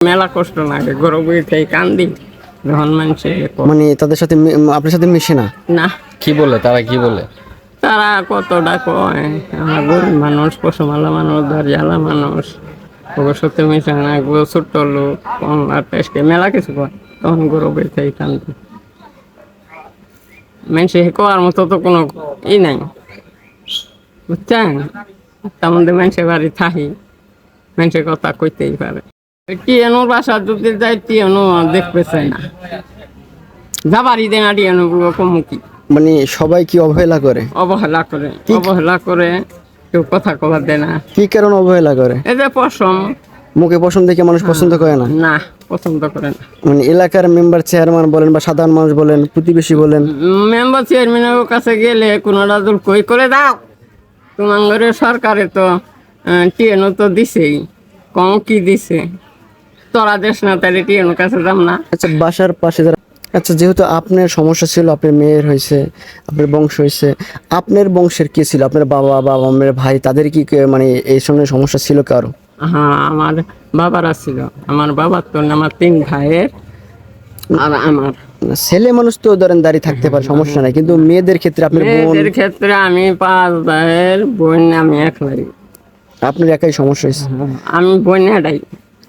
মেলা কষ্ট লাগে গরম উঠে কান্দি যখন মানুষে মানে তাদের সাথে মি- আপনার সাথে মিশে না? না। কি বলে তারা কি বলে? তারা কতটা কয় আমার গরিব মানুষ পশুমালা মানুষ দাঁড়িয়ালা মানুষ ওগুলো সত্যি মিশে না এগুলো ছোট্ট লোক কমলা টেস্টে মেলা কিছু কয় তখন গরম উঠে কান্দি। মানুষে কোয়ার মতো তো কোনো ই নাই। বুঝছেন? তার মধ্যে মানুষের বাড়ি থাকি মানুষের কথা কইতেই পারে। টিএনুর বাসা যদি যাই টিএনু দেখতে চাই না। যাবারই দেয় না টিএনু কমুকি মানে সবাই কি অবহেলা করে? অবহেলা করে অবহেলা করে কেউ কথা কবার দেয় না। কি কারণ অবহেলা করে? এই যে পশম। মুখে পছন্দ দেখে মানুষ পছন্দ করে না? না পছন্দ করে না। মানে এলাকার মেম্বার চেয়ারম্যান বলেন বা সাধারণ মানুষ বলেন প্রতিবেশী বলেন। মেম্বার চেয়ারম্যানের কাছে গেলে কোনোটা দূর কই করে দাও? তোমার সরকারে তো টিএনও তো দিছেই। কম কি দিছে? তোরা দেশ না তাহলে টিএনওর কাছে যাম না? আচ্ছা বাসার পাশে যারা আচ্ছা যেহেতু আপনার সমস্যা ছিল আপনার মেয়ের হয়েছে আপনার বংশ হয়েছে আপনার বংশের কে ছিল? আপনার বাবা বাবা মায়ের ভাই তাদের কি মানে এই সময় সমস্যা ছিল কারও? হ্যাঁ আমার বাবারা ছিল। আমার বাবার তো আমার তিন ভাইয়ের আর আমার ছেলে মানুষ তো ধরেন দাঁড়িয়ে থাকতে পারে সমস্যা নাই কিন্তু মেয়েদের ক্ষেত্রে আপনার মেয়েদের ক্ষেত্রে আমি পাঁচ ভাইয়ের বোন আমি একলাই। আপনার একাই সমস্যা হয়েছে? আমি বোন এটাই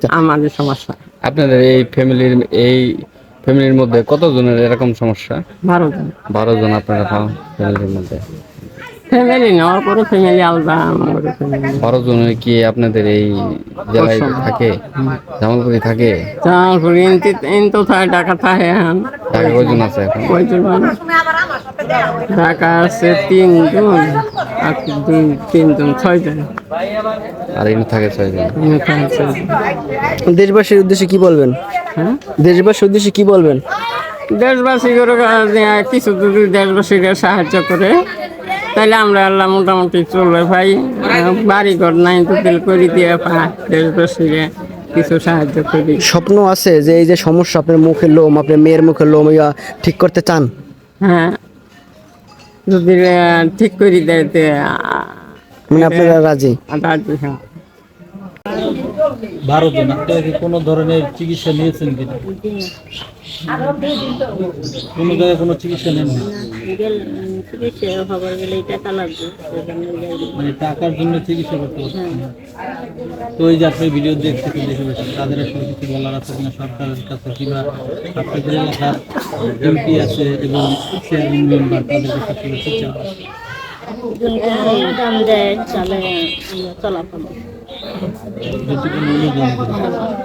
আমাদের সমস্যা। আপনাদের এই ফ্যামিলির এই ফ্যামিলির মধ্যে কতজনের এরকম সমস্যা? বারো জন। বারো জন আপনারা ফ্যামিলির মধ্যে। ফ্যামিলি নেওয়ার পরে ফ্যামিলি আলাদা আমার ফ্যামিলি কি আপনাদের এই জেলায় থাকে? জামালপুরি থাকে? তারপরে ইনতি ইন তো থাকে টাকা থাকে এখন। ঢাকা কয়জন আছে এখন? কয়জন? টাকা আছে তিনজন আর দুই তিনজন ছয়জন। আর এখানে থাকে ছয়জন? থাকে ছয়জন। দেশবাসীর উদ্দেশ্যে কি বলবেন? হ্যাঁ? দেশবাসীর উদ্দেশ্যে কি বলবেন? দেশবাসী করে কিছু যদি দেশবাসীকে সাহায্য করে তাহলে আমরা আল্লাহ মোটামুটি চলবে ভাই। বাড়ি ঘর নাই তো তেল করে দিয়ে দেশবাসীকে কিছু সাহায্য করি। স্বপ্ন আছে যে এই যে সমস্যা আপনার মুখের লোম আপনার মেয়ের মুখের লোম ইয়া ঠিক করতে চান? হ্যাঁ। যদি ঠিক করে দেয় তে মানে আপনারা রাজি? রাজি হ্যাঁ। কি কোনো ধরনের চিকিৎসা নিয়েছেন কিনা? কোনো জায়গায় কোনো চিকিৎসা নেন মানে টাকার জন্য চিকিৎসা করতে হচ্ছে তো এই যে আপনি ভিডিও তাদের আসলে কিছু বলার আছে কিনা? সরকারের কাছে কিংবা আপনাদের এলাকার এমপি আছে এবং চেয়ারম্যান মেম্বার তাদের কাছে আসলে দাম দেয় চলে চলাফল যদি কোনো অনুদান দেয়।